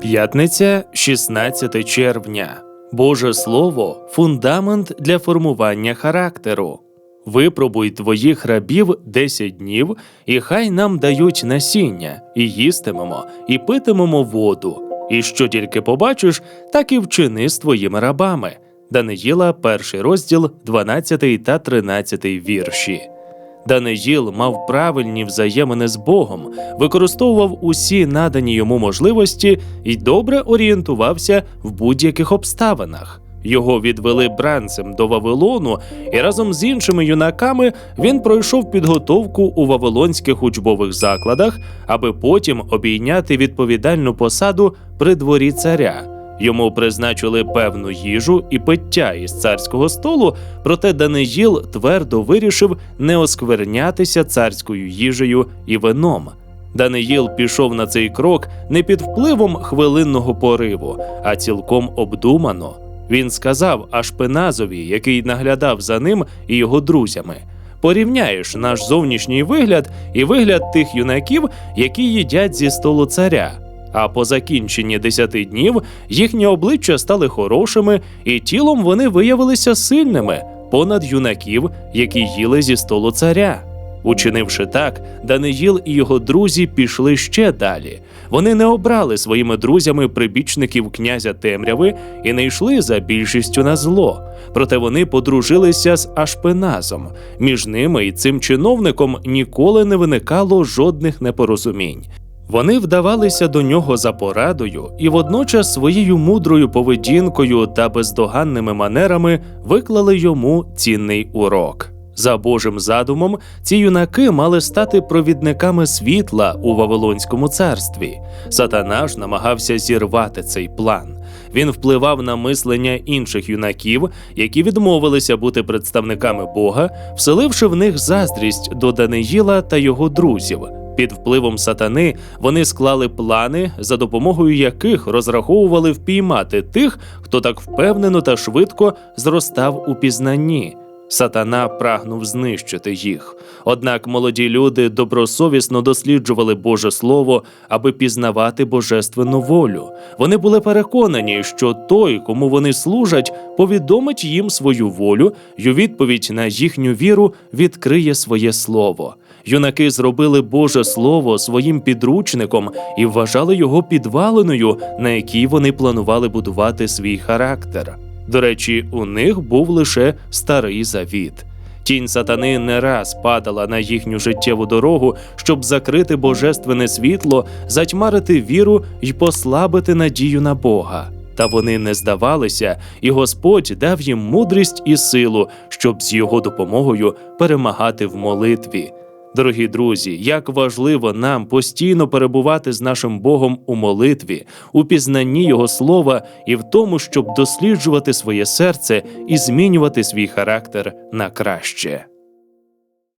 П'ятниця, 16 червня. Боже Слово фундамент для формування характеру. Випробуй твоїх рабів 10 днів, і хай нам дають насіння, і їстимемо, і питимемо воду. І що тільки побачиш, так і вчини з твоїми рабами. Даниїла, перший розділ, 12 та 13 вірші. Даниїл мав правильні взаємини з Богом, використовував усі надані йому можливості і добре орієнтувався в будь-яких обставинах. Його відвели бранцем до Вавилону, і разом з іншими юнаками він пройшов підготовку у вавилонських учбових закладах, аби потім обійняти відповідальну посаду при дворі царя. Йому призначили певну їжу і пиття із царського столу, проте Даниїл твердо вирішив не осквернятися царською їжею і вином. Даниїл пішов на цей крок не під впливом хвилинного пориву, а цілком обдумано. Він сказав Ашпеназові, який наглядав за ним і його друзями. Порівняєш наш зовнішній вигляд і вигляд тих юнаків, які їдять зі столу царя. А по закінченні десяти днів їхні обличчя стали хорошими, і тілом вони виявилися сильними понад юнаків, які їли зі столу царя. Учинивши так, Даниїл і його друзі пішли ще далі. Вони не обрали своїми друзями прибічників князя темряви і не йшли за більшістю на зло. Проте вони подружилися з Ашпеназом. Між ними і цим чиновником ніколи не виникало жодних непорозумінь. Вони вдавалися до нього за порадою і водночас своєю мудрою поведінкою та бездоганними манерами виклали йому цінний урок. За Божим задумом, ці юнаки мали стати провідниками світла у Вавилонському царстві. Сатана ж намагався зірвати цей план. Він впливав на мислення інших юнаків, які відмовилися бути представниками Бога, вселивши в них заздрість до Даниїла та його друзів. Під впливом сатани вони склали плани, за допомогою яких розраховували впіймати тих, хто так впевнено та швидко зростав у пізнанні. Сатана прагнув знищити їх. Однак молоді люди добросовісно досліджували Боже Слово, аби пізнавати божественну волю. Вони були переконані, що той, кому вони служать, повідомить їм свою волю, й у відповідь на їхню віру відкриє своє слово. Юнаки зробили Боже Слово своїм підручником і вважали його підваленою, на якій вони планували будувати свій характер. До речі, у них був лише старий завіт. Тінь сатани не раз падала на їхню життєву дорогу, щоб закрити божественне світло, затьмарити віру й послабити надію на Бога. Та вони не здавалися, і Господь дав їм мудрість і силу, щоб з його допомогою перемагати в молитві. Дорогі друзі, як важливо нам постійно перебувати з нашим Богом у молитві, у пізнанні Його слова і в тому, щоб досліджувати своє серце і змінювати свій характер на краще.